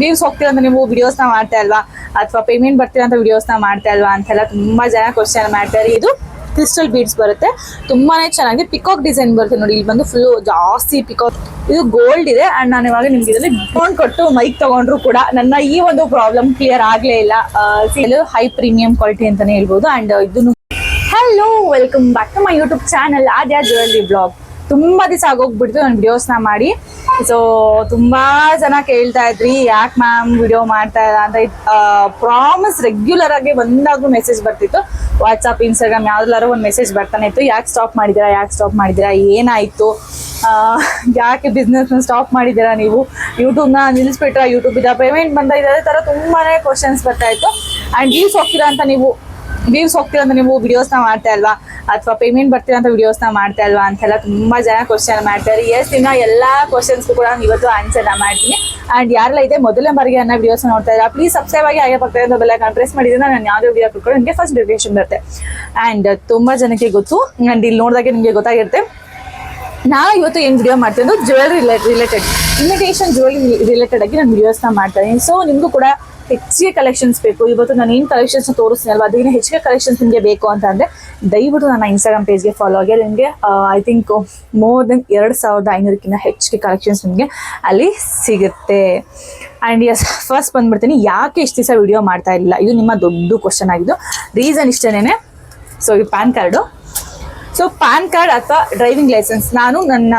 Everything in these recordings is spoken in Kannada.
ವ್ಯೂಸ್ ಅಂತ ನೀವು ವಿಡಿಯೋಸ್ನ ಮಾಡ್ತಾ ಇಲ್ವಾ? ಅಥವಾ ಪೇಮೆಂಟ್ ಬರ್ತಿರೋ ಅಂತ ವಿಡಿಯೋಸ್ನ ಮಾಡ್ತಾ ಇಲ್ವಾ ಅಂತೆಲ್ಲ ತುಂಬಾ ಜನ ಕ್ವಶನ್ ಮಾಡ್ತಾರೆ ಇದು ಕ್ರಿಸ್ಟಲ್ ಬೀಡ್ಸ್ ಬರುತ್ತೆ. ತುಂಬಾನೇ ಚೆನ್ನಾಗಿ ಪಿಕಾಕ್ ಡಿಸೈನ್ ಬರುತ್ತೆ ನೋಡಿ. ಇಲ್ಲಿ ಬಂದು ಫುಲ್ ಜಾಸ್ತಿ ಪಿಕಾಕ್ ಇದು ಗೋಲ್ಡ್ ಇದೆ. ಅಂಡ್ ನಾನು ಇವಾಗ ನಿಮ್ಗೆ ಇದರಲ್ಲಿ ಡಿಸ್ಕೌಂಟ್ ಕೊಟ್ಟು ಮೈಕ್ ತಗೊಂಡ್ರು ಕೂಡ ನನ್ನ ಈ ಒಂದು ಪ್ರಾಬ್ಲಮ್ ಕ್ಲಿಯರ್ ಆಗ್ಲೇ ಇಲ್ಲ. ಹೈ ಪ್ರೀಮಿಯಂ ಕ್ವಾಲಿಟಿ ಅಂತಾನೆ ಹೇಳ್ಬೋದು. ಅಂಡ್ ಇದನ್ನು hello welcome back to my YouTube channel Aadya jewellery blog ತುಂಬಾ ದಿವಸ ಆಗೋಗ್ಬಿಡ್ತು, ನಾನು ವಿಡಿಯೋಸ್ನ ಮಾಡಿ. ಸೊ ತುಂಬಾ ಜನ ಕೇಳ್ತಾ ಇದ್ರಿ, ಯಾಕೆ ಮ್ಯಾಮ್ ವಿಡಿಯೋ ಮಾಡ್ತಾ ಇಲ್ಲ ಅಂತ. ಪ್ರಾಮಿಸ್ ರೆಗ್ಯುಲರ್ ಆಗಿ ಒಂದಾದ್ರೂ ಮೆಸೇಜ್ ಬರ್ತಿತ್ತು. ವಾಟ್ಸಪ್ ಇನ್ಸ್ಟಾಗ್ರಾಮ್ ಯಾವ್ದಾರು ಒಂದು ಮೆಸೇಜ್ ಬರ್ತಾನೆ ಇತ್ತು. ಯಾಕೆ ಸ್ಟಾಪ್ ಮಾಡಿದಿರಾ ಯಾಕೆ ಸ್ಟಾಪ್ ಮಾಡಿದಿರಾ ಏನಾಯ್ತು? ಯಾಕೆ ಬಿಸ್ನೆಸ್ನ ಸ್ಟಾಪ್ ಮಾಡಿದಿರಾ ನೀವು? ಯೂಟ್ಯೂಬ್ನ ನಿಲ್ಲಿಸ್ಬಿಟ್ರಾ? ಯೂಟ್ಯೂಬಿಂದ ಪೇಮೆಂಟ್ ಬಂದ ಇದೇ ಥರ ತುಂಬಾನೇ ಕ್ವಶನ್ಸ್ ಬರ್ತಾ ಇತ್ತು. ಆ್ಯಂಡ್ ವ್ಯೂಸ್ ಹೋಗ್ತೀರಾ ಅಂತ ನೀವು ವ್ಯೂಸ್ ಹೋಗ್ತೀರಾ ಅಂತ ನೀವು ವಿಡಿಯೋಸ್ನ ಮಾಡ್ತಾ ಇಲ್ವಾ? ಅಥವಾ ಪೇಮೆಂಟ್ ಬರ್ತೀರಾ ಅಂತ ವಿಡಿಯೋಸ್ನ ಮಾಡ್ತಾ ಇಲ್ವಾ ಅಂತೆಲ್ಲ ತುಂಬಾ ಜನ ಕ್ವಶನ್ ಮಾಡ್ತಾರೆ ಎಸ್ ಇನ್ನ ಎಲ್ಲಾ ಕ್ವಶನ್ಸ್ಗೂ ಕೂಡ ನಾನು ಇವತ್ತು ಆನ್ಸರ್ನ ಮಾಡ್ತೀನಿ. ಅಂಡ್ ಯಾರೆಲ್ಲ ಇದೆ ಮೊದಲನೇ ಬಾರಿಗೆ ಅನ್ನ ವಿಡಿಯೋಸ್ ನೋಡ್ತಾ ಇದ್ದಾರೆ ಪ್ಲೀಸ್ ಸಬ್ಸ್ಕ್ರೈಬ್ ಆಗಿ ಹಾಗೆ ಪಕ್ಕದಿಂದ ಬೆಲ್ಲ ಪ್ರೆಸ್ ಮಾಡಿದ್ರೆ ನಾನು ಯಾವುದೇ ವಿಡಿಯೋ ಕೊಟ್ಕೊಂಡು ನಿಮಗೆ ಫಸ್ಟ್ ನೋಟಿಫಿಕೇಶನ್ ಬರುತ್ತೆ. ಅಂಡ್ ತುಂಬಾ ಜನಕ್ಕೆ ಗೊತ್ತು ಅಂಡ್ ಇಲ್ಲಿ ನೋಡಿದಾಗೆ ನಿಮಗೆ ಗೊತ್ತಾಗಿರುತ್ತೆ. ನಾನು ಇವತ್ತು ಏನು ವಿಡಿಯೋ ಮಾಡ್ತೀನಿ jewellery related imitation jewel related ಆಗಿ ನಾನು ವಿಡಿಯೋಸ್ನ ಮಾಡ್ತಾ ಇದ್ದೀನಿ. ಸೊ ನಿಮಗೂ ಕೂಡ ಹೆಚ್ಚಿಗೆ ಕಲೆಕ್ಷನ್ಸ್ ಬೇಕು. ಇವತ್ತು ನಾನು ಏನು ಕಲೆಕ್ಷನ್ಸ್ ತೋರಿಸ್ತೀನಿ ಅಲ್ವಾ? ಅದಕ್ಕಿಂತ ಹೆಚ್ಚಿಗೆ ಕಲೆಕ್ಷನ್ಸ್ ನಿಮಗೆ ಬೇಕು ಅಂತ ಅಂದರೆ ದಯವಿಟ್ಟು ನನ್ನ ಇನ್ಸ್ಟಾಗ್ರಾಮ್ ಪೇಜ್ಗೆ ಫಾಲೋ ಆಗಿ ನಿಮಗೆ ಐ ಥಿಂಕ್ ಮೋರ್ ದೆನ್ ಎರಡು ಸಾವಿರದ ಐನೂರಕ್ಕಿಂತ ಹೆಚ್ಚಿಗೆ ಕಲೆಕ್ಷನ್ಸ್ ನಿಮಗೆ ಅಲ್ಲಿ ಸಿಗುತ್ತೆ. ಆ್ಯಂಡ್ ಎಸ್ ಫಸ್ಟ್ ಬಂದ್ಬಿಡ್ತೀನಿ. ಯಾಕೆ ಇಷ್ಟು ದಿವಸ ವಿಡಿಯೋ ಮಾಡ್ತಾ ಇರಲಿಲ್ಲ? ಇದು ನಿಮ್ಮ ದೊಡ್ಡ ಕ್ವಶನ್ ಆಗಿದ್ದು. ರೀಸನ್ ಇಷ್ಟೇನೆ ಸೊ ಈ PAN card so PAN card ಅಥವಾ ಡ್ರೈವಿಂಗ್ ಲೈಸೆನ್ಸ್ ನಾನು ನನ್ನ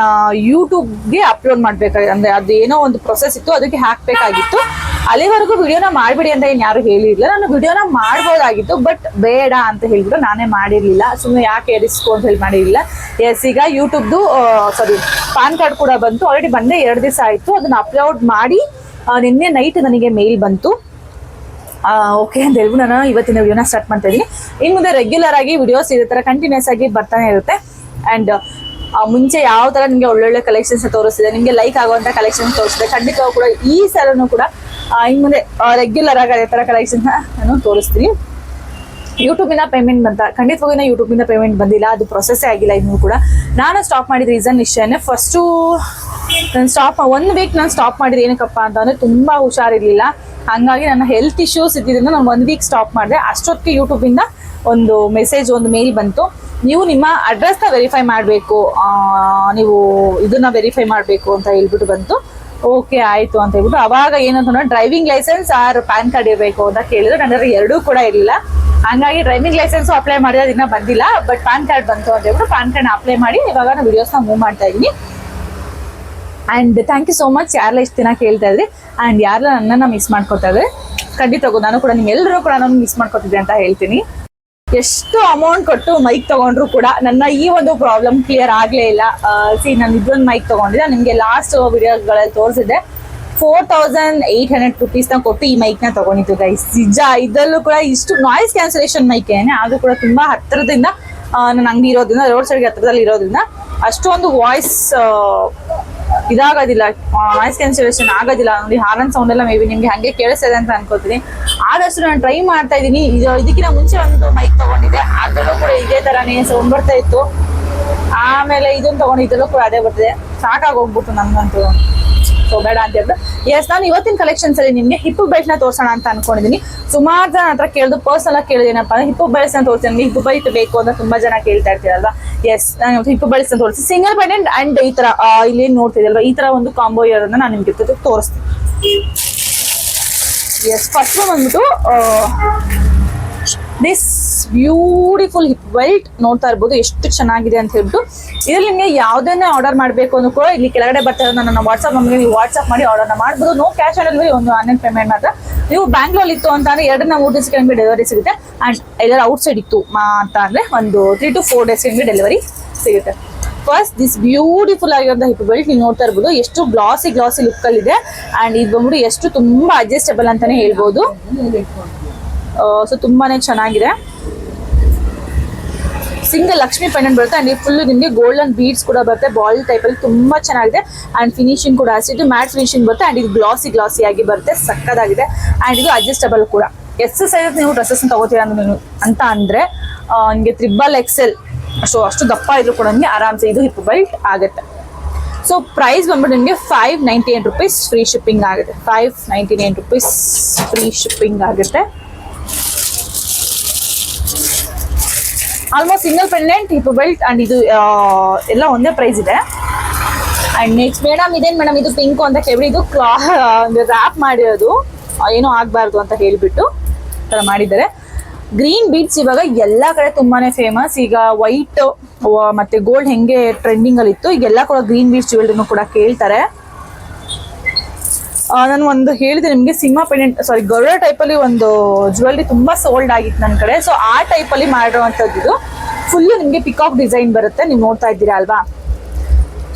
ಯೂಟ್ಯೂಬ್ಗೆ ಅಪ್ಲೋಡ್ ಮಾಡಬೇಕಾಗಿತ್ತು ಅಂದರೆ ಅದು ಏನೋ ಒಂದು ಪ್ರೊಸೆಸ್ ಇತ್ತು, ಅದಕ್ಕೆ ಹಾಕಬೇಕಾಗಿತ್ತು. ಅಲ್ಲಿವರೆಗೂ ವಿಡಿಯೋನ ಮಾಡಬೇಡಿ ಅಂತ ಏನು ಯಾರು ಹೇಳಿರಲಿಲ್ಲ. ನಾನು ವಿಡಿಯೋನ ಮಾಡ್ಬೋದಾಗಿತ್ತು ಬಟ್ ಬೇಡ ಅಂತ ಹೇಳ್ಬಿಟ್ಟು ನಾನೇ ಮಾಡಿರಲಿಲ್ಲ. ಸುಮ್ಮನೆ ಯಾಕೆ ರಿಸ್ಕ್ ಅಂತ ಹೇಳಿ ಮಾಡಿರಲಿಲ್ಲ. ಎಸ್ ಈಗ ಯೂಟ್ಯೂಬ್ದು ಸಾರಿ ಪ್ಯಾನ್ ಕಾರ್ಡ್ ಕೂಡ ಬಂತು. ಆಲ್ರೆಡಿ ಬಂದೇ ಎರಡು ದಿವಸ ಆಯಿತು. ಅದನ್ನು ಅಪ್ಲೋಡ್ ಮಾಡಿ ನಿನ್ನೆ ನೈಟ್ ನನಗೆ ಮೇಲ್ ಬಂತು. ಓಕೆ ಅಂತ ಹೇಳ್ಬಿಟ್ಟು ನಾನು ಇವತ್ತಿನ ವಿಡಿಯೋನ ಸ್ಟಾರ್ಟ್ ಮಾಡ್ತಾ ಇದ್ದೀನಿ ಇನ್ನು ಮುಂದೆ ರೆಗ್ಯುಲರ್ ಆಗಿ ವಿಡಿಯೋಸ್ ಇದೇ ಥರ ಕಂಟಿನ್ಯೂಸ್ ಆಗಿ ಬರ್ತಾನೆ ಇರುತ್ತೆ. ಆ್ಯಂಡ್ ಮುಂಚೆ ಯಾವ ಥರ ನಿಮಗೆ ಒಳ್ಳೊಳ್ಳೆ ಕಲೆಕ್ಷನ್ಸ್ ತೋರಿಸಿದೆ ನಿಮಗೆ ಲೈಕ್ ಆಗುವಂಥ ಕಲೆಕ್ಷನ್ಸ್ ತೋರಿಸಿದೆ ಖಂಡಿತವಾಗೂ ಕೂಡ ಈ ಸಲನೂ ಕೂಡ ಇನ್ನು ಮುಂದೆ ರೆಗ್ಯುಲರ್ ಆಗಿ ಅದೇ ಥರ ಕಲೆಕ್ಷನ್ಸ್ನ ನಾನು ತೋರಿಸ್ತೀನಿ. ಯೂಟ್ಯೂಬಿನ ಪೇಮೆಂಟ್ ಬಂತ ಖಂಡಿತವಾಗಿನ ಯೂಟ್ಯೂಬಿಂದ ಪೇಮೆಂಟ್ ಬಂದಿಲ್ಲ, ಅದು ಪ್ರೊಸೆಸ್ಸೇ ಆಗಿಲ್ಲ ಇನ್ನೂ ಕೂಡ. ನಾನು ಸ್ಟಾಪ್ ಮಾಡಿದ ರೀಸನ್ ಇಷ್ಟೇ ಫಸ್ಟು ನಾನು ಸ್ಟಾಪ್ ಒಂದು ವೀಕ್ ನಾನು ಸ್ಟಾಪ್ ಮಾಡಿದ ಏನಕ್ಕಪ್ಪ ಅಂತಂದರೆ ತುಂಬ ಹುಷಾರಿರಲಿಲ್ಲ. ಹಾಗಾಗಿ ನನ್ನ ಹೆಲ್ತ್ ಇಶ್ಯೂಸ್ ಇದ್ದಿದ್ದರಿಂದ ನಾನು ಒನ್ ವೀಕ್ ಸ್ಟಾಪ್ ಮಾಡಿದೆ. ಅಷ್ಟೊತ್ತಿಗೆ ಯೂಟ್ಯೂಬಿಂದ ಒಂದು ಮೆಸೇಜ್ ಒಂದು ಮೇಲ್ ಬಂತು. ನೀವು ನಿಮ್ಮ ಅಡ್ರೆಸ್ನ ವೆರಿಫೈ ಮಾಡಬೇಕು. ನೀವು ಇದನ್ನ ವೆರಿಫೈ ಮಾಡಬೇಕು ಅಂತ ಹೇಳ್ಬಿಟ್ಟು ಬಂತು. ಓಕೆ ಆಯಿತು ಅಂತ ಹೇಳ್ಬಿಟ್ಟು ಅವಾಗ ಏನಂತ driving licence or PAN card ಇರಬೇಕು ಅಂತ ಕೇಳಿದ್ರು. ನನ್ನ ಎರಡೂ ಕೂಡ ಇರಲಿಲ್ಲ. ಹಂಗಾಗಿ ಡ್ರೈವಿಂಗ್ ಲೈಸೆನ್ಸ್ ಅಪ್ಲೈ ಮಾಡಿದ್ರೆ ಇನ್ನೂ ಬಂದಿಲ್ಲ. ಬಟ್ ಪ್ಯಾನ್ ಕಾರ್ಡ್ ಬಂತು ಅಂತ ಹೇಳ್ಬಿಟ್ಟು ಪ್ಯಾನ್ ಕಾರ್ಡ್ ಅಪ್ಲೈ ಮಾಡಿ ಇವಾಗ ನಾನು ವಿಡಿಯೋಸ್ನ ಮೂವ್ ಮಾಡ್ತಾ ಇದ್ದೀನಿ. And thank you so much ಯಾರೆಲ್ಲ ಇಷ್ಟು ದಿನ ಕೇಳ್ತಾ ಇದ್ರಿ? ಆ್ಯಂಡ್ ಯಾರೆಲ್ಲ ನನ್ನನ್ನು ಮಿಸ್ ಮಾಡ್ಕೊತಾ ಇದ್ರಿ? ಖಂಡಿತ ನಾನು ಕೂಡ ನಿಮ್ಮೆಲ್ಲರೂ ಕೂಡ ನಾನು ಮಿಸ್ ಮಾಡ್ಕೊತಿದ್ದೆ ಅಂತ ಹೇಳ್ತೀನಿ. ಎಷ್ಟು ಅಮೌಂಟ್ ಕೊಟ್ಟು ಮೈಕ್ ತಗೊಂಡ್ರು ಕೂಡ ನನ್ನ ಈ ಒಂದು ಪ್ರಾಬ್ಲಮ್ ಕ್ಲಿಯರ್ ಆಗಲೇ ಇಲ್ಲ. ಸಿ ನಾನು ಇದೊಂದು ಮೈಕ್ ತಗೊಂಡಿದ್ದೆ. ನಿಮಗೆ ಲಾಸ್ಟ್ ವಿಡಿಯೋಗಳಲ್ಲಿ ತೋರಿಸಿದ್ದೆ. ಫೋರ್ ತೌಸಂಡ್ ಏಯ್ಟ್ ಹಂಡ್ರೆಡ್ ರುಪೀಸ್ನ ಕೊಟ್ಟು ಈ ಮೈಕ್ನ ತಗೊಂಡಿದ್ದು ಗೈಸ್ ನಿಜ, ಇದರಲ್ಲೂ ಕೂಡ ಇಷ್ಟು ನಾಯ್ಸ್ ಕ್ಯಾನ್ಸಲೇಷನ್ ಮೈಕ್ ಏನೇ ಅದು ಕೂಡ ತುಂಬ ಹತ್ತಿರದಿಂದ ನಾನು ಅಂಗಡಿ ಇರೋದ್ರಿಂದ ರೋಡ್ ಸೈಡ್ಗೆ ಹತ್ತಿರದಲ್ಲಿ ಇರೋದ್ರಿಂದ, ಅಷ್ಟೊಂದು ವಾಯ್ಸ್ ಇದಾಗೋದಿಲ್ಲ. ನಾಯ್ಸ್ ಕ್ಯಾನ್ಸಲೇಷನ್ ಆಗೋದಿಲ್ಲ. ನೋಡಿ, ಹಾರನ್ ಸೌಂಡ್ ಎಲ್ಲ ಮೇ ಬಿ ನಿಮ್ಗೆ ಹಂಗೆ ಕೇಳಿಸ್ತದೆ ಅಂತ ಅನ್ಕೋತೀನಿ ಆದಷ್ಟು ನಾನು ಟ್ರೈ ಮಾಡ್ತಾ ಇದ್ದೀನಿ. ಇದು ಇದಕ್ಕಿಂತ ಮುಂಚೆ ಒಂದು ಮೈಕ್ ತಗೊಂಡಿದ್ದೆ. ಅದರಲ್ಲೂ ಕೂಡ ಇದೇ ತರನೇ ಸೌಂಡ್ ಬರ್ತಾ ಇತ್ತು. ಆಮೇಲೆ ಇದನ್ನ ತಗೊಂಡು ಇದರಲ್ಲೂ ಕೂಡ ಅದೇ ಬರ್ತಿದೆ. ಸಾಕಾಗೋಗ್ಬಿಟ್ಟು ನನ್ಗಂತೂ. ಬೇಡ ಅಂತ ಹೇಳ್ಬಿಟ್ಟು. ಎಸ್ ನಾನು ಇವತ್ತಿನ ಕಲೆಕ್ಷನ್ಸ್ ಅಲ್ಲಿ ನಿಮಗೆ ಹಿಪ್ಪು ಬೆಲ್ಟ್ನ ತೋರ್ಸೋಣ ಅಂತ ಅನ್ಕೊಂಡಿದ್ದೀನಿ ಸುಮಾರು ಜನ ಹತ್ರ ಕೇಳಿದ್ರು ಪರ್ಸನಲ್ ಆಗಿ ಕೇಳಿದೇನಪ್ಪ. ಅಂದ್ರೆ ಹಿಪ್ಪು ಬೆಲ್ಟ್ಸ್ನ ತೋರಿಸ್ತೀನಿ. ನಿಮಗೆ ಹಿಪ್ಪು ಬೆಲ್ಟ್ ಬೇಕು ಅಂತ ತುಂಬಾ ಜನ ಕೇಳ್ತಾ ಇರ್ತೀರಲ್ವಾ? ಎಸ್ ನಾನು ಇವತ್ತು ಹಿಪ್ಪು ಬೆಲ್ಟ್ಸ್ನ ತೋರಿಸಿ ಸಿಂಗಲ್ ಬೆಂಡೆಂಟ್ ಅಂಡ್ ಈ ತರ ಇಲ್ಲಿ ಏನ್ ನೋಡ್ತಿದ್ದಲ್ವಾ ಈ ತರ ಒಂದು ಕಾಂಬೋ ಇರೋದನ್ನ ನಾನು ನಿಮ್ಗೆ ಜೊತೆ ತೋರಿಸ್ತೀನಿ. ಎಸ್ ಫಸ್ಟ್ ಬಂದ್ಬಿಟ್ಟು ದಿಸ್ ಬ್ಯೂಟಿಫುಲ್ ಹಿಪ್ ಬೆಲ್ಟ್ ನೋಡ್ತಾ ಇರ್ಬೋದು ಎಷ್ಟು ಚೆನ್ನಾಗಿದೆ ಅಂತ ಹೇಳ್ಬಿಟ್ಟು. ಇದ್ರಲ್ಲಿ ನಿಮಗೆ ಯಾವುದನ್ನೇ ಆರ್ಡರ್ ಮಾಡಬೇಕು ಅಂದ್ರೂ ಕೂಡ ಇಲ್ಲಿ ಕೆಳಗಡೆ ಬರ್ತಾ ಇರೋದು ನನ್ನ ವಾಟ್ಸಪ್ ನಮಗೆ ನೀವು ವಾಟ್ಸಪ್ ಮಾಡಿ ಆರ್ಡರ್ನ ಮಾಡ್ಬೋದು. ನೋ ಕ್ಯಾಶ್ ಆನ್ ಡೆಲಿವರಿ ಒಂದು ಆನ್ಲೈನ್ ಪೇಮೆಂಟ್ ಮಾತ್ರ. ನೀವು ಬ್ಯಾಂಗ್ಳೂರ್ ಇತ್ತು ಅಂತ ಅಂದ್ರೆ ಎರಡನ್ನ ಮೂರು ದಿವಸಕ್ಕೆ ನಿಮಗೆ ಡೆಲಿವರಿ ಸಿಗುತ್ತೆ. ಆ್ಯಂಡ್ ಎಲ್ಲರ ಔಟ್ ಸೈಡ್ ಇತ್ತು ಮಾ ಅಂತ ಅಂದ್ರೆ ಒಂದು ತ್ರೀ ಟು ಫೋರ್ ಡೇಸ್ಗೆ ನಿಮಗೆ ಡೆಲಿವರಿ ಸಿಗುತ್ತೆ. ಫಸ್ಟ್ ದಿಸ್ ಬ್ಯೂಟಿಫುಲ್ ಆಗಿರೋಂಥ ಹಿಪ್ ಬೆಲ್ಟ್ ನೀವು ನೋಡ್ತಾ ಇರ್ಬೋದು. ಎಷ್ಟು ಗ್ಲಾಸಿ ಗ್ಲಾಸಿ ಲುಕ್ ಅಲ್ಲಿ ಇದೆ. ಅಂಡ್ ಇದು ಬಂದ್ಬಿಟ್ಟು ಎಷ್ಟು ತುಂಬಾ ಅಡ್ಜಸ್ಟಬಲ್ ಅಂತಾನೆ ಹೇಳ್ಬೋದು. ಸೊ ತುಂಬಾನೇ ಚೆನ್ನಾಗಿದೆ. ಸಿಂಗಲ್ ಲಕ್ಷ್ಮಿ ಪೆಂಡೆಂಟ್ ಬರುತ್ತೆ. ಅಂಡ್ ಫುಲ್ ನಿಮಗೆ ಗೋಲ್ಡನ್ ಬೀಡ್ಸ್ ಕೂಡ ಬರುತ್ತೆ. ಬಾಲ್ ಟೈಪ್ ಅಲ್ಲಿ ತುಂಬಾ ಚೆನ್ನಾಗಿದೆ. ಅಂಡ್ ಫಿನಿಶಿಂಗ್ ಕೂಡ ಅಷ್ಟಿದ್ದು ಮ್ಯಾಟ್ ಫಿನಿಶಿಂಗ್ ಬರುತ್ತೆ. ಅಂಡ್ ಇದು ಗ್ಲಾಸಿ ಗ್ಲಾಸಿ ಆಗಿ ಬರುತ್ತೆ. ಸಕ್ಕದಾಗಿದೆ. ಅಂಡ್ ಇದು ಅಡ್ಜಸ್ಟಬಲ್ ಕೂಡ. ಎಷ್ಟು ಸೈಜ್ ನೀವು ಡ್ರೆಸ್ಸಸ್ ತಗೋತೀರಾ ನೀವು ಅಂತ ಅಂದ್ರೆ ನಿಮಗೆ ತ್ರಿಬಲ್ ಎಕ್ಸೆಲ್ ಅಷ್ಟು ಅಷ್ಟು ದಪ್ಪ ಇದ್ರು ಕೂಡ ನಿಮಗೆ ಆರಾಮ್ಸೆ ಇದು ಹಿಪ್ ಬೆಲ್ಟ್ ಆಗುತ್ತೆ. ಸೊ ಪ್ರೈಸ್ ಬಂದ್ಬಿಟ್ಟು ನಿಮಗೆ five ninety nine rupees free shipping ಆಗುತ್ತೆ. Five ninety nine rupees free shipping ಆಗುತ್ತೆ. Almost single pendant hip belt and ಇದು ಎಲ್ಲ ಒಂದೇ ಪ್ರೈಸ್ ಇದೆ. ಅಂಡ್ ನೆಕ್ಸ್ಟ್ ಮೇಡಮ್ ಇದೇನು ಮೇಡಮ್ ಇದು ಪಿಂಕು ಅಂತ ಕೇಳಿ ಇದು ಕ್ಲಾ ರ್ಯಾಪ್ ಮಾಡಿರೋದು. ಏನೂ ಆಗಬಾರ್ದು ಅಂತ ಹೇಳಿಬಿಟ್ಟು ಥರ ಮಾಡಿದ್ದಾರೆ. ಗ್ರೀನ್ ಬೀಟ್ಸ್ ಇವಾಗ ಎಲ್ಲ ಕಡೆ ತುಂಬಾನೇ ಫೇಮಸ್ ಈಗ ವೈಟ್ ಮತ್ತೆ ಗೋಲ್ಡ್ ಹೆಂಗೆ ಟ್ರೆಂಡಿಂಗ್ ಅಲ್ಲಿ ಇತ್ತು ಈಗ ಎಲ್ಲ ಕೂಡ ಗ್ರೀನ್ ಬೀಟ್ಸ್ ಜ್ಯುವೆಲ್ರಿನೂ ಕೂಡ ಕೇಳ್ತಾರೆ. ನಾನು ಒಂದು ಹೇಳಿದೆ, ನಿಮಗೆ ಸಿಂಹ ಪೆಂಡೆಂಟ್ ಸಾರಿ ಗರುಡ ಟೈಪಲ್ಲಿ ಒಂದು ಜ್ಯುವೆಲ್ಲರಿ ತುಂಬ ಸೋಲ್ಡ್ ಆಗಿತ್ತು ನನ್ನ ಕಡೆ. ಸೊ ಆ ಟೈಪಲ್ಲಿ ಮಾಡಿರುವಂಥದ್ದು ಇದು. ಫುಲ್ಲು ನಿಮಗೆ ಪಿಕಾಕ್ ಡಿಸೈನ್ ಬರುತ್ತೆ, ನೀವು ನೋಡ್ತಾ ಇದ್ದೀರಾ ಅಲ್ವಾ?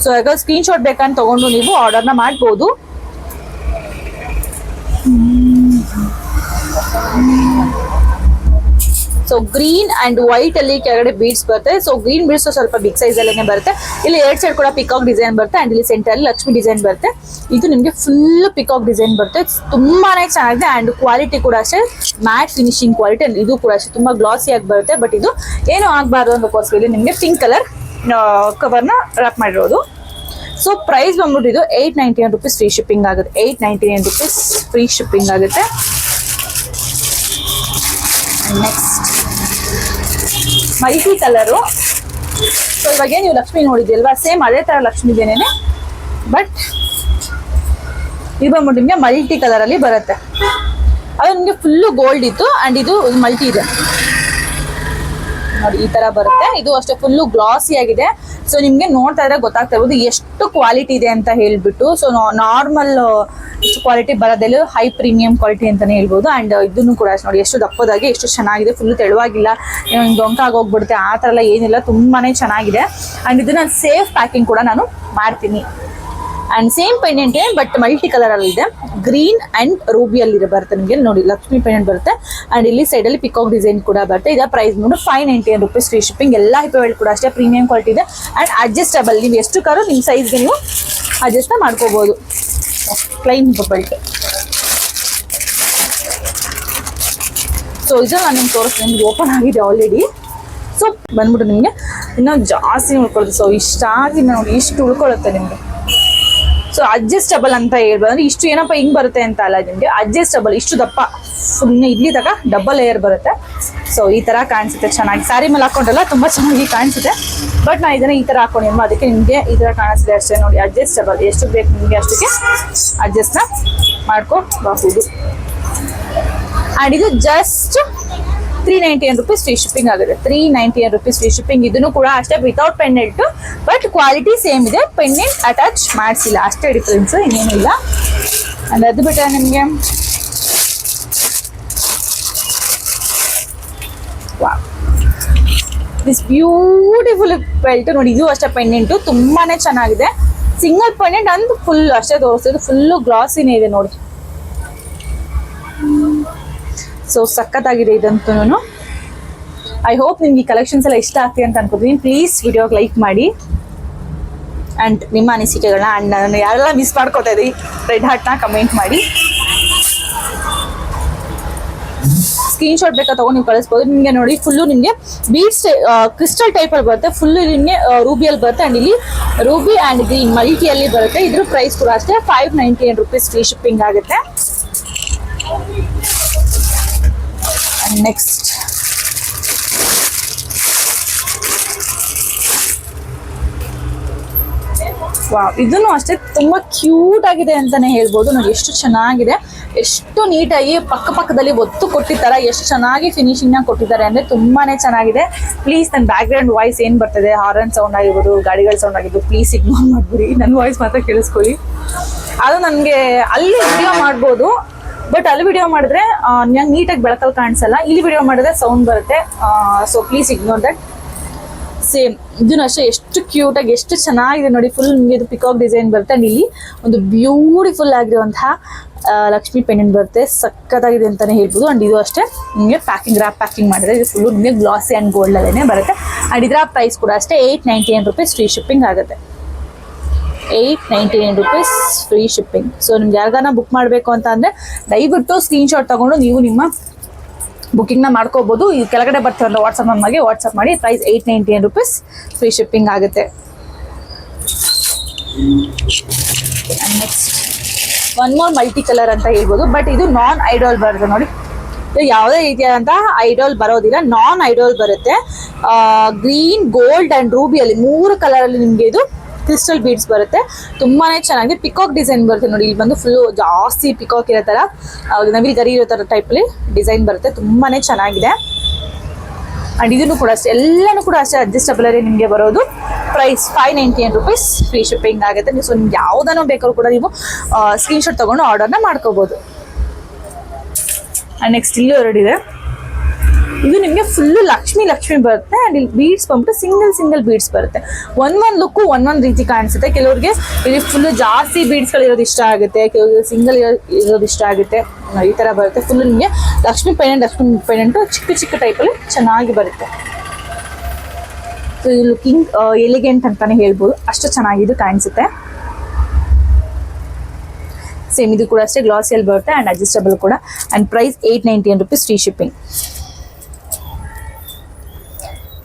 ಸೊ ಈಗ ಸ್ಕ್ರೀನ್ ಶಾಟ್ ಬೇಕಂತ ತೊಗೊಂಡು ನೀವು ಆರ್ಡರ್ನ ಮಾಡ್ಬೋದು. ಸೊ ಗ್ರೀನ್ ಅಂಡ್ ವೈಟ್ ಅಲ್ಲಿ ಕೆಳಗಡೆ ಬೀಡ್ಸ್ ಬರುತ್ತೆ. ಸೊ ಗ್ರೀನ್ ಬೀಡ್ಸ್ ಸ್ವಲ್ಪ ಬಿಗ್ ಸೈಜ್ ಅಲ್ಲೇ ಬರುತ್ತೆ. ಇಲ್ಲಿ ಎರಡ್ ಸೈಡ್ ಕೂಡ ಪಿಕಾಕ್ ಡಿಸೈನ್ ಬರುತ್ತೆ ಅಂಡ್ ಇಲ್ಲಿ ಸೆಂಟರ್ ಅಲ್ಲಿ ಲಕ್ಷ್ಮಿ ಡಿಸೈನ್ ಬರುತ್ತೆ. ಇದು ನಿಮಗೆ ಫುಲ್ ಪಿಕಾಕ್ ಡಿಸೈನ್ ಬರುತ್ತೆ. ತುಂಬಾನೇ ಚೆನ್ನಾಗಿದೆ ಅಂಡ್ ಕ್ವಾಲಿಟಿ ಕೂಡ ಅಷ್ಟೇ. ಮ್ಯಾಟ್ ಫಿನಿಶಿಂಗ್ ಕ್ವಾಲಿಟಿ ಇದು ಕೂಡ ಅಷ್ಟೇ. ತುಂಬಾ ಗ್ಲಾಸಿ ಆಗಿ ಬರುತ್ತೆ. ಬಟ್ ಇದು ಏನು ಆಗಬಾರ್ದು ಅನ್ನೋಕ್ಕೋಸ್ಕರ ಇಲ್ಲಿ ನಿಮಗೆ ಪಿಂಕ್ ಕಲರ್ ಕವರ್ನ ರ್ಯಾಪ್ ಮಾಡಿರೋದು. ಸೊ ಪ್ರೈಸ್ ಬಂದ್ಬಿಟ್ಟು ಇದು eight ninety nine rupees free shipping ಆಗುತ್ತೆ. Eight ninety nine rupees free shipping ಆಗುತ್ತೆ ನೆಕ್ಸ್ಟ್ ಮಲ್ಟಿ ಕಲರು. ಸೊ ಇವಾಗ ನೀವು ಲಕ್ಷ್ಮಿ ನೋಡಿದ್ಯಲ್ವಾ ಸೇಮ್ ಅದೇ ತರ ಲಕ್ಷ್ಮಿ ಇದೇನೇನೆ ಬಟ್ ಇದು ಬಂದ್ಬಿಟ್ಟು ನಿಮಗೆ ಮಲ್ಟಿ ಕಲರಲ್ಲಿ ಬರುತ್ತೆ. ಅದು ನಿಮಗೆ ಫುಲ್ಲು ಗೋಲ್ಡ್ ಇತ್ತು ಆ್ಯಂಡ್ ಇದು ಮಲ್ಟಿ ಇದೆ. ನೋಡಿ, ಈ ತರ ಬರುತ್ತೆ. ಇದು ಅಷ್ಟೇ ಫುಲ್ಲು ಗ್ಲಾಸಿ ಆಗಿದೆ. ಸೊ ನಿಮ್ಗೆ ನೋಡ್ತಾ ಇದ್ರೆ ಗೊತ್ತಾಗ್ತಾ ಇರ್ಬೋದು ಎಷ್ಟು ಕ್ವಾಲಿಟಿ ಇದೆ ಅಂತ ಹೇಳ್ಬಿಟ್ಟು. ಸೊ ನಾರ್ಮಲ್ ಕ್ವಾಲಿಟಿ ಬರೋದಿಲ್ಲ ಹೈ ಪ್ರೀಮಿಯಂ ಕ್ವಾಲಿಟಿ ಅಂತಾನೆ ಹೇಳ್ಬೋದು. ಅಂಡ್ ಇದನ್ನು ಕೂಡ ನೋಡಿ, ಎಷ್ಟು ದಪ್ಪದಾಗಿ, ಎಷ್ಟು ಚೆನ್ನಾಗಿದೆ ಫುಲ್ ತೆಳುವಾಗಿಲ್ಲ ದೊಂಕ ಹಿಂಗೆ ಡೊಂಕಾಗಿ ಹೋಗ್ಬಿಡುತ್ತೆ, ಆ ಥರ ಎಲ್ಲ ಏನಿಲ್ಲ, ತುಂಬಾನೇ ಚೆನ್ನಾಗಿದೆ. ಅಂಡ್ ಇದನ್ನ ಸೇಫ್ ಪ್ಯಾಕಿಂಗ್ ಕೂಡ ನಾನು ಮಾಡ್ತೀನಿ. And same pendant but multi colour ಅಲ್ಲಿ ಇದೆ ಗ್ರೀನ್ ಅಂಡ್ ರೂಬಿ ಅಲ್ಲಿ ಬರುತ್ತೆ ನಿಮಗೆ. ನೋಡಿ, ಲಕ್ಷ್ಮಿ ಪೆಂಡೆಂಟ್ ಬರುತ್ತೆ. ಅಂಡ್ ಇಲ್ಲಿ ಸೈಡ್ ಅಲ್ಲಿ ಪಿಕಾಕ್ ಡಿಸೈನ್ ಕೂಡ ಬರುತ್ತೆ. ಇದರ ಪ್ರೈಸ್ ನೋಡಿ five ninety nine rupees free shipping ಎಲ್ಲ ಹಿಪ್ಪೆಗಳು ಕೂಡ ಅಷ್ಟೇ ಪ್ರೀಮಿಯಂ ಕ್ವಾಲಿಟಿ ಇದೆ. ಅಂಡ್ ಅಡ್ಜಸ್ಟಬಲ್ ನೀವು ಎಷ್ಟು ಕಾರು ನಿಮ್ಮ ಸೈಜ್ಗೆ ನೀವು ಅಡ್ಜಸ್ಟ್ ಮಾಡ್ಕೋಬಹುದು ಕ್ಲೈನ್ ಬೆಲ್ಟ್ ಸೊ ಇದು ನಾನು ನಿಮ್ಗೆ ತೋರಿಸ್ತೀನಿ. ನಿಮ್ಗೆ ಓಪನ್ ಆಗಿದೆ ಆಲ್ರೆಡಿ ಸೊ ಬಂದ್ಬಿಟ್ಟು ನಿಮಗೆ ಇನ್ನೂ ಜಾಸ್ತಿ ಉಳ್ಕೊಳ್ಳುತ್ತೆ ಸೊ ಇಷ್ಟಾಗಿ ನೋಡಿ, ಇಷ್ಟು ಉಳ್ಕೊಳ್ಳುತ್ತೆ ನಿಮಗೆ. ಸೊ ಅಡ್ಜಸ್ಟಬಲ್ ಅಂತ ಹೇಳ್ಬೋದು. ಅಂದ್ರೆ ಇಷ್ಟು ಏನಪ್ಪ ಹಿಂಗ್ ಬರುತ್ತೆ ಅಂತ ಅಲ್ಲ ನಿಮಗೆ? ಅಡ್ಜಸ್ಟಬಲ್ ಇಷ್ಟು ದಪ್ಪ. ಸುಮ್ಮನೆ ಇಲ್ಲಿ ತಗ ಡಬಲ್ ಲೇಯರ್ ಬರುತ್ತೆ. ಸೊ ಈ ತರ ಕಾಣಿಸುತ್ತೆ ಚೆನ್ನಾಗಿ. ಸ್ಯಾರಿ ಮೇಲೆ ಹಾಕೊಂಡ್ರಲ್ಲ ತುಂಬಾ ಚೆನ್ನಾಗಿ ಕಾಣಿಸುತ್ತೆ. ಬಟ್ ನಾ ಇದನ್ನ ಈ ತರ ಹಾಕೊಂಡಿದ್ಮ ಅದಕ್ಕೆ ನಿಮಗೆ ಈ ತರ ಕಾಣಿಸುತ್ತೆ ಅಷ್ಟೇ ನೋಡಿ. ಅಡ್ಜಸ್ಟಬಲ್ ಎಷ್ಟು ಬೇಕು ನಿಮಗೆ ಅಷ್ಟಕ್ಕೆ ಅಡ್ಜಸ್ಟ್ನ ಮಾಡ್ಕೋಬಹುದು. ಆ್ಯಂಡ್ ಇದು just three ninety nine rupees free shipping ಆಗುತ್ತೆ. Three ninety nine rupees free shipping ಇದನ್ನು ಕೂಡ ಅಷ್ಟೇ without pendant but quality same ಇದೆ. ಪೆಂಡೆಂಟ್ ಅಟ್ಯಾಚ್ ಮಾಡಿಸಿಲ್ಲ. ಅಷ್ಟೇ ಡಿಫ್ರೆನ್ಸ್ ಇನ್ನೇನಿಲ್ಲ. ಅಂಡ್ ಅದು ಬಿಟ್ಟರೆ ನಿಮಗೆ. ದಿಸ್ ಬ್ಯೂಟಿಫುಲ್ ಬೆಲ್ಟ್ ನೋಡಿ, ಇದು ಅಷ್ಟೇ ಪೆಂಡೆಂಟು ತುಂಬಾನೇ ಚೆನ್ನಾಗಿದೆ. ಸಿಂಗಲ್ ಪೆಂಡೆಂಟ್ ಅಂದ್ ಫುಲ್ ಅಷ್ಟೇ ತೋರಿಸ್ತಿದ್ದು ಫುಲ್ಲು ಗ್ಲಾಸಿನೇ ಇದೆ ನೋಡಿ. ಸೊ ಸಖತ್ತಾಗಿದೆ ಇದಂತೂ ಐ ಹೋಪ್ ನಿಮ್ಗೆ ಈ ಕಲೆಕ್ಷನ್ಸ್ ಎಲ್ಲ ಇಷ್ಟ ಆಗ್ತಿ ಅಂತ ಅನ್ಕೋತೀನಿ ಪ್ಲೀಸ್ ವಿಡಿಯೋಗೆ ಲೈಕ್ ಮಾಡಿ. ಆ್ಯಂಡ್ ನಿಮ್ಮ ಅನಿಸಿಕೆಗಳನ್ನ ಆ್ಯಂಡ್ ನಾನು ಯಾರೆಲ್ಲ ಮಿಸ್ ಮಾಡ್ಕೋತಾ ಇದ್ದೀವಿ ರೆಡ್ ಹಾರ್ಟ್ನ ಕಮೆಂಟ್ ಮಾಡಿ. ಸ್ಕ್ರೀನ್ ಶಾಟ್ ಬೇಕಾ ತಗೊಂಡು ನೀವು ಕಳಿಸ್ಬೋದು. ನಿಮಗೆ ನೋಡಿ ಫುಲ್ಲು ನಿಮಗೆ ಬೀಡ್ಸ್ ಕ್ರಿಸ್ಟಲ್ ಟೈಪಲ್ಲಿ ಬರುತ್ತೆ. ಫುಲ್ಲು ನಿಮಗೆ ರೂಬಿಯಲ್ಲಿ ಬರುತ್ತೆ. ಆ್ಯಂಡ್ ಇಲ್ಲಿ ರೂಬಿ ಆ್ಯಂಡ್ ಗ್ರೀನ್ ಮಲ್ಟಿಯಲ್ಲಿ ಬರುತ್ತೆ. ಇದ್ರ ಪ್ರೈಸ್ ಕೂಡ ಅಷ್ಟೇ five ninety nine rupees free shipping ಆಗುತ್ತೆ. ನೆಕ್ಸ್ಟ್ ಇದನ್ನು ಅಷ್ಟೇ ತುಂಬಾ ಕ್ಯೂಟ್ ಆಗಿದೆ ಅಂತಾನೆ ಹೇಳ್ಬೋದು. ನೋಡಿ, ಎಷ್ಟು ಚೆನ್ನಾಗಿದೆ. ಎಷ್ಟು ನೀಟಾಗಿ ಪಕ್ಕ ಪಕ್ಕದಲ್ಲಿ ಒತ್ತು ಕೊಟ್ಟಿದ್ದಾರೆ ಎಷ್ಟು ಚೆನ್ನಾಗಿ ಫಿನಿಶಿಂಗ್ನ ಕೊಟ್ಟಿದ್ದಾರೆ ಅಂದ್ರೆ ತುಂಬಾನೇ ಚೆನ್ನಾಗಿದೆ. ಪ್ಲೀಸ್ ನನ್ನ ಬ್ಯಾಕ್ ಗ್ರೌಂಡ್ ವಾಯ್ಸ್ ಏನ್ ಬರ್ತದೆ? ಹಾರನ್ ಸೌಂಡ್ ಆಗಿರ್ಬೋದು, ಗಾಡಿಗಳ ಸೌಂಡ್ ಆಗಿರ್ಬೋದು ಪ್ಲೀಸ್ ಇಗ್ನೋರ್ ಮಾಡ್ಬಿಡಿ. ನನ್ನ ವಾಯ್ಸ್ ಮಾತ್ರ ಕೇಳಿಸ್ಕೊಳ್ಳಿ. ಅದು ನನಗೆ ಅಲ್ಲಿ ವಿಡಿಯೋ ಮಾಡ್ಬೋದು. ಬಟ್ ಅಲ್ಲಿ ವಿಡಿಯೋ ಮಾಡಿದ್ರೆ ನಂಗೆ ನೀಟಾಗಿ ಬೆಳಕಲ್ಲಿ ಕಾಣಿಸಲ್ಲ. ಇಲ್ಲಿ ವಿಡಿಯೋ ಮಾಡಿದ್ರೆ ಸೌಂಡ್ ಬರುತ್ತೆ. So please ignore that same ಇದನ್ನು ಅಷ್ಟೇ, ಎಷ್ಟು ಕ್ಯೂಟ್ ಆಗಿ, ಎಷ್ಟು ಚೆನ್ನಾಗಿದೆ ನೋಡಿ. ಫುಲ್ ನಿಮಗೆ ಇದು ಪಿಕಾಕ್ ಡಿಸೈನ್ ಬರುತ್ತೆ. ಅಂಡ್ ಇಲ್ಲಿ ಒಂದು ಬ್ಯೂಟಿಫುಲ್ ಆಗಿರುವಂತಹ ಲಕ್ಷ್ಮಿ ಪೆಂಡೆಂಟ್ ಬರುತ್ತೆ. ಸಖತ್ತಾಗಿದೆ ಅಂತಾನೆ ಹೇಳ್ಬೋದು. ಅಂಡ್ ಇದು ಅಷ್ಟೇ, ನಿಮಗೆ ಪ್ಯಾಕಿಂಗ್ ರ್ಯಾಪ್ ಪ್ಯಾಕಿಂಗ್ ಮಾಡಿದ್ರೆ ಇದು ಫುಲ್ಲು ನಿಮಗೆ ಗ್ಲಾಸಿ ಆ್ಯಂಡ್ ಗೋಲ್ಡ್ ಅಲ್ಲೇ ಬರುತ್ತೆ. ಅಂಡ್ ಇದರ ಪ್ರೈಸ್ ಕೂಡ ಅಷ್ಟೇ eight ninety nine rupees free shipping ಆಗುತ್ತೆ. Eight ninety nine rupees free shipping so ನಿಮ್ಗೆ ಯಾರ್ದಾನ ಬುಕ್ ಮಾಡಬೇಕು ಅಂತ ಅಂದರೆ ದಯವಿಟ್ಟು ಸ್ಕ್ರೀನ್ಶಾಟ್ ತಗೊಂಡು ನೀವು ನಿಮ್ಮ ಬುಕ್ಕಿಂಗ್ನ ಮಾಡ್ಕೋಬೋದು. ಈ ಕೆಳಗಡೆ ಬರ್ತೀವಲ್ಲ ವಾಟ್ಸಪ್ ನಮಗೆ ವಾಟ್ಸಪ್ ಮಾಡಿ price eight ninety nine rupees free shipping ಆಗುತ್ತೆ. Next one more multi colour ಅಂತ ಹೇಳ್ಬೋದು. ಬಟ್ ಇದು ನಾನ್ ಐಡಾಲ್ ಬರುತ್ತೆ ನೋಡಿ. ಯಾವುದೇ ರೀತಿಯಾದಂತಹ ಐಡಾಲ್ ಬರೋದಿಲ್ಲ. ನಾನ್ ಐಡಾಲ್ ಬರುತ್ತೆ ಗ್ರೀನ್ ಗೋಲ್ಡ್ ಅಂಡ್ ರೂಬಿಯಲ್ಲಿ ಮೂರು ಕಲರ್ ಅಲ್ಲಿ ನಿಮ್ಗೆ ಇದು ಕ್ರಿಸ್ಟಲ್ ಬೀಡ್ಸ್ ಬರುತ್ತೆ. ತುಂಬಾ ಚೆನ್ನಾಗಿದೆ. ಪಿಕಾಕ್ ಡಿಸೈನ್ ಬರುತ್ತೆ ನೋಡಿ, ಇಲ್ಲಿ ಬಂದು ಫುಲ್ಲು ಜಾಸ್ತಿ ಪಿಕಾಕ್ ಇರೋ ಥರ ನವಿಲ್ ಗರಿ ಇರೋ ಥರ ಟೈಪಲ್ಲಿ ಡಿಸೈನ್ ಬರುತ್ತೆ. ತುಂಬಾ ಚೆನ್ನಾಗಿದೆ. ಆ್ಯಂಡ್ ಇದನ್ನು ಕೂಡ ಅಷ್ಟೇ, ಎಲ್ಲನೂ ಕೂಡ ಅಷ್ಟೇ ಅಡ್ಜಸ್ಟಬಲ್ ಅಲ್ಲಿ ನಿಮಗೆ ಬರೋದು. Price five ninety nine rupees free shipping ಆಗುತ್ತೆ. ನೀವು ಸೊ ನಿಮ್ಗೆ ಯಾವುದನ್ನು ಬೇಕಾದ್ರೂ ಕೂಡ ನೀವು ಸ್ಕ್ರೀನ್ಶಾಟ್ ತೊಗೊಂಡು ಆರ್ಡರ್ನ ಮಾಡ್ಕೋಬೋದು. ಆ್ಯಂಡ್ ನೆಕ್ಸ್ಟ್ ಇಲ್ಲೂ ಎರಡಿದೆ ಇದು ನಿಮಗೆ ಫುಲ್ಲು ಲಕ್ಷ್ಮಿ ಲಕ್ಷ್ಮಿ ಬರುತ್ತೆ ಆ್ಯಂಡ್ ಇಲ್ಲಿ ಬೀಡ್ಸ್ ಬಂದ್ಬಿಟ್ಟು ಸಿಂಗಲ್ ಸಿಂಗಲ್ ಬೀಡ್ಸ್ ಬರುತ್ತೆ. ಒಂದೊಂದು ಲುಕ್ಕು ಒಂದೊಂದು ರೀತಿ ಕಾಣಿಸುತ್ತೆ. ಕೆಲವ್ರಿಗೆ ಇಲ್ಲಿ ಫುಲ್ಲು ಜಾಸ್ತಿ ಬೀಡ್ಸ್ಗಳಿರೋದು ಇಷ್ಟ ಆಗುತ್ತೆ, ಕೆಲವ್ರಿಗೆ ಸಿಂಗಲ್ ಇರೋದು ಇಷ್ಟ ಆಗುತ್ತೆ. ಈ ಥರ ಬರುತ್ತೆ. ಫುಲ್ಲು ನಿಮಗೆ ಲಕ್ಷ್ಮಿ ಪೈನೆಂಟ್ ಲಕ್ಷ್ಮಿ ಪೈನೆಂಟು ಚಿಕ್ಕ ಚಿಕ್ಕ ಟೈಪಲ್ಲಿ ಚೆನ್ನಾಗಿ ಬರುತ್ತೆ. ಸೊ ಇದು ಲುಕಿಂಗ್ ಎಲಿಗೆಂಟ್ ಅಂತಲೇ ಹೇಳ್ಬೋದು. ಅಷ್ಟು ಚೆನ್ನಾಗಿದ್ದು ಕಾಣಿಸುತ್ತೆ. ಸೇಮ್ ಇದು ಕೂಡ ಅಷ್ಟೇ ಗ್ಲಾಸಿಯಲ್ಲಿ ಬರುತ್ತೆ ಆ್ಯಂಡ್ ಅಡ್ಜಸ್ಟಬಲ್ ಕೂಡ. And price eight ninety rupees free shipping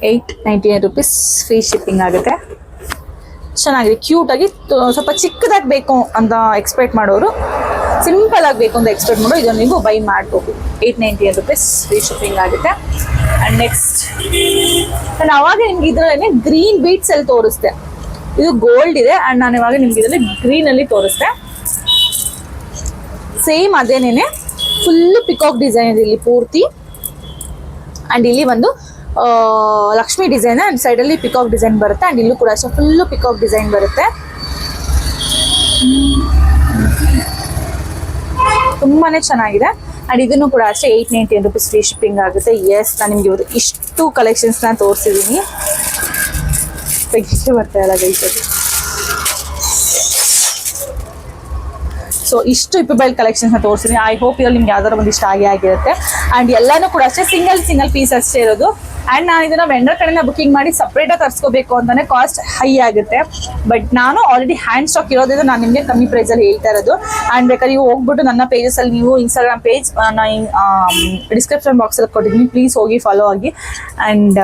eight ninety nine rupees free shipping ಆಗುತ್ತೆ. ಚೆನ್ನಾಗಿದೆ ಕ್ಯೂಟಾಗಿ ಸ್ವಲ್ಪ ಚಿಕ್ಕದಾಗಿ ಬೇಕು ಅಂತ ಎಕ್ಸ್ಪೆಕ್ಟ್ ಮಾಡೋರು ಸಿಂಪಲ್ ಆಗಿ ಬೇಕು ಅಂತ ಎಕ್ಸ್ಪೆಕ್ಟ್ ಮಾಡೋ ಇದನ್ನು ನೀವು ಬೈ ಮಾಡ್ಬೋದು. Eight ninety nine rupees free shipping ಆಗುತ್ತೆ. ಆ್ಯಂಡ್ ನೆಕ್ಸ್ಟ್ ನಾನು ಅವಾಗ ನಿಮ್ಗೆ ಇದರಲ್ಲೇ ಗ್ರೀನ್ ಬೀಟ್ಸ್ ಅಲ್ಲಿ ತೋರಿಸ್ದೆ. ಇದು ಗೋಲ್ಡ್ ಇದೆ ಆ್ಯಂಡ್ ನಾನು ಇವಾಗ ನಿಮ್ಗೆ ಇದರಲ್ಲಿ ಗ್ರೀನಲ್ಲಿ ತೋರಿಸ್ದೆ. ಸೇಮ್ ಅದೇನೇನೆ ಫುಲ್ ಪಿಕಾಕ್ ಡಿಸೈನ್ ಇದೆ ಇಲ್ಲಿ ಪೂರ್ತಿ. ಅಂಡ್ ಇಲ್ಲಿ ಒಂದು ಲಕ್ಷ್ಮಿ ಡಿಸೈನ್ ಅಂಡ್ ಸೈಡಲ್ಲಿ ಪಿಕಾಕ್ ಡಿಸೈನ್ ಬರುತ್ತೆ. ಅಂಡ್ ಇಲ್ಲೂ ಕೂಡ ಅಷ್ಟೇ ಫುಲ್ಲು ಪಿಕಾಕ್ ಡಿಸೈನ್ ಬರುತ್ತೆ. ತುಂಬಾನೇ ಚೆನ್ನಾಗಿದೆ. ಅಂಡ್ ಇದನ್ನು ಕೂಡ ಅಷ್ಟೇ eight ninety rupees free shipping ಆಗುತ್ತೆ. ಎಸ್ ನಾನು ನಿಮ್ಗೆ ಇವತ್ತು ಇಷ್ಟು ಕಲೆಕ್ಷನ್ಸ್ನ ತೋರಿಸಿದ್ದೀನಿ. ಇಷ್ಟು ಬರ್ತಾ ಇಲ್ಲ ಗೈಸ್ ಅದು. ಸೊ ಇಷ್ಟು ಇಪ್ಪಬೈಲ್ ಕಲೆಕ್ಷನ್ಸ್ನ ತೋರಿಸಿದ್ದೀನಿ. ಐ ಹೋಪ್ ಇದ್ರಲ್ಲಿ ನಿಮ್ಗೆ ಯಾವ್ದಾದ್ರು ಒಂದು ಇಷ್ಟ ಆಗಿ ಆಗಿರುತ್ತೆ. ಆ್ಯಂಡ್ ಎಲ್ಲನೂ ಕೂಡ ಅಷ್ಟೇ ಸಿಂಗಲ್ ಸಿಂಗಲ್ ಪೀಸ್ ಅಷ್ಟೇ ಇರೋದು. ಆ್ಯಂಡ್ ನಾನು ಇದನ್ನ ವೆಂಡರ್ ಕಡೆಯಿಂದ ಬುಕಿಂಗ್ ಮಾಡಿ ಸಪ್ರೇಟಾಗಿ ತರಿಸ್ಕೋಬೇಕು ಅಂತಾನೆ ಕಾಸ್ಟ್ ಹೈ ಆಗುತ್ತೆ. ಬಟ್ ನಾನು ಆಲ್ರೆಡಿ ಹ್ಯಾಂಡ್ ಸ್ಟಾಕ್ ಇರೋದ್ರಿಂದ ನಾನು ನಿಮಗೆ ಕಮ್ಮಿ ಪ್ರೈಸಲ್ಲಿ ಹೇಳ್ತಾ ಇರೋದು. ಆ್ಯಂಡ್ ಬೇಕಾದ್ರೆ ನೀವು ಹೋಗ್ಬಿಟ್ಟು ನನ್ನ ಪೇಜಸಲ್ಲಿ ನೀವು ಇನ್ಸ್ಟಾಗ್ರಾಮ್ ಪೇಜ್ ನಾನು ಡಿಸ್ಕ್ರಿಪ್ಷನ್ ಬಾಕ್ಸಲ್ಲಿ ಕೊಟ್ಟಿದ್ದೀನಿ. ಪ್ಲೀಸ್ ಹೋಗಿ ಫಾಲೋ ಆಗಿ. ಆ್ಯಂಡ್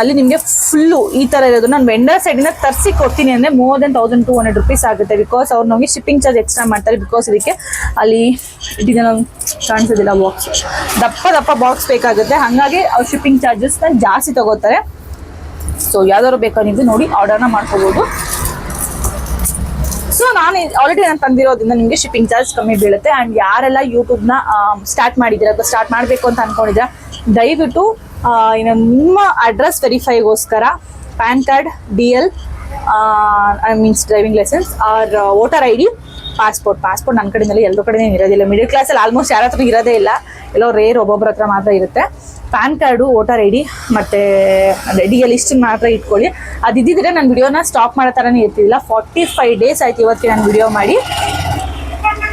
ಅಲ್ಲಿ ನಿಮಗೆ ಫುಲ್ಲು ಈ ಥರ ಇರೋದು. ನಾನು ವೆಂಡರ್ ಸೈಡಿಂದ ತರಿಸಿ ಕೊಡ್ತೀನಿ ಅಂದರೆ more than thousand two hundred rupees ಆಗುತ್ತೆ. ಬಿಕಾಸ್ ಅವ್ರು ನಮಗೆ ಶಿಪ್ಪಿಂಗ್ ಚಾರ್ಜ್ ಎಕ್ಸ್ಟ್ರಾ ಮಾಡ್ತಾರೆ. ಬಿಕಾಸ್ ಇದಕ್ಕೆ ಅಲ್ಲಿ ಇದನ್ನ ಕಾಣಿಸೋದಿಲ್ಲ ಬಾಕ್ಸ್ ದಪ್ಪ ದಪ್ಪ ಬಾಕ್ಸ್ ಬೇಕಾಗುತ್ತೆ. ಹಾಗಾಗಿ ಅವ್ರು ಶಿಪ್ಪಿಂಗ್ ಚಾರ್ಜಸ್ನ ಜಾಸ್ತಿ ತಗೋತಾರೆ. ಸೊ ಯಾವ್ದಾದ್ರು ಬೇಕೋ ನೀವು ನೋಡಿ ಆರ್ಡರ್ನ ಮಾಡ್ಕೋಬೋದು. ಸೊ ನಾನು ಆಲ್ರೆಡಿ ನಾನು ತಂದಿರೋದ್ರಿಂದ ನಿಮಗೆ ಶಿಪ್ಪಿಂಗ್ ಚಾರ್ಜ್ ಕಮ್ಮಿ ಬೀಳುತ್ತೆ. ಆ್ಯಂಡ್ ಯಾರೆಲ್ಲ ಯೂಟ್ಯೂಬ್ನ ಸ್ಟಾರ್ಟ್ ಮಾಡಿದ್ದೀರಾ ಅಥವಾ ಸ್ಟಾರ್ಟ್ ಮಾಡಬೇಕು ಅಂತ ಅಂದ್ಕೊಂಡಿದ್ದೀರಾ ದಯವಿಟ್ಟು ಇನ್ನು ನಿಮ್ಮ address ವೆರಿಫೈಗೋಸ್ಕರ PAN card D L I means driving licence or voter I D passport passport ನನ್ನ ಕಡೆಯಿಂದ ಎಲ್ಲರ ಕಡೆನೇ ಇರೋದಿಲ್ಲ. ಮಿಡಲ್ ಕ್ಲಾಸಲ್ಲಿ ಆಲ್ಮೋಸ್ಟ್ ಯಾರ ಹತ್ರ ಇರೋದೇ ಇಲ್ಲ. ಎಲ್ಲೋ ರೇರ್ ಒಬ್ಬೊಬ್ಬರ ಹತ್ರ ಮಾತ್ರ ಇರುತ್ತೆ. PAN card voter I D ಮತ್ತು ಡಿ ಎಲ್ ಇಷ್ಟನ್ನು ಮಾತ್ರ ಇಟ್ಕೊಳ್ಳಿ. ಅದು ಇದ್ದಿದ್ರೆ ನಾನು ವಿಡಿಯೋನ ಸ್ಟಾಪ್ ಮಾಡೋ ಥರನೇ ಇರ್ತಿಲ್ಲ ಫಾರ್ಟಿ ಫೈವ್ ಡೇಸ್ ಆಯ್ತು ಇವತ್ತಿಗೆ ನಾನು ವಿಡಿಯೋ ಮಾಡಿ.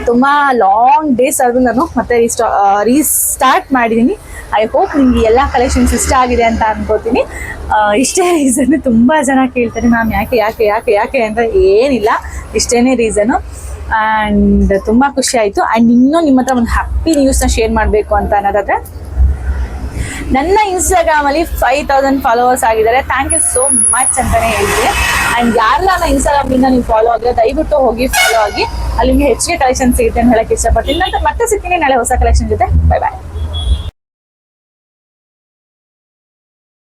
ತುಂಬ ಲಾಂಗ್ ಡೇಸ್ ಆದ್ರೂ ನಾನು ಮತ್ತೆ ರೀಸ್ಟಾ ರೀಸ್ಟಾರ್ಟ್ ಮಾಡಿದ್ದೀನಿ ಐ ಹೋಪ್ ನಿಮಗೆ ಎಲ್ಲ ಕಲೆಕ್ಷನ್ಸ್ ಇಷ್ಟ ಆಗಿದೆ ಅಂತ ಅನ್ಕೋತೀನಿ. ಇಷ್ಟೇ ರೀಸನ್ ತುಂಬ ಜನ ಕೇಳ್ತಾರೆ, ಮ್ಯಾಮ್, ಯಾಕೆ ಯಾಕೆ ಯಾಕೆ ಯಾಕೆ? ಅಂತ ಏನಿಲ್ಲ. ಇಷ್ಟೇ ರೀಸನು ಆ್ಯಂಡ್ ತುಂಬ ಖುಷಿ ಆಯಿತು. ಆ್ಯಂಡ್ ಇನ್ನೂ ನಿಮ್ಮ ಹತ್ರ ಒಂದು ಹ್ಯಾಪಿ ನ್ಯೂಸ್ನ ಶೇರ್ ಮಾಡಬೇಕು ಅಂತ ಅನ್ನೋದಾದ್ರೆ, ನನ್ನ ಇನ್ಸ್ಟಾಗ್ರಾಮಲ್ಲಿ ಫೈವ್ ತೌಸಂಡ್ ಫಾಲೋವರ್ಸ್ ಆಗಿದ್ದಾರೆ. ಥ್ಯಾಂಕ್ ಯು ಸೋ ಮಚ್ ಅಂತಲೇ ಹೇಳ್ತೀನಿ. ಅಂಡ್ ಯಾರೆಲ್ಲ ಇನ್ಸ್ಟಾಗ್ರಾಮ್ ಇಂದ ನೀವು ಫಾಲೋ ಆಗಿದ್ರೆ ದಯವಿಟ್ಟು ಹೋಗಿ ಫಾಲೋ ಆಗಿ ಅಲ್ಲಿ ನಿಮಗೆ ಹೆಚ್ಚಿಗೆ ಕಲೆಕ್ಷನ್ ಸಿಗುತ್ತೆ ಅಂತ ಹೇಳಕ್ ಇಷ್ಟಪಡ್ತೀನಿ. ನಂತರ ಮತ್ತೆ ಸಿಗ್ತೀನಿ ನಾಳೆ ಹೊಸ ಕಲೆಕ್ಷನ್ ಜೊತೆ. Bye bye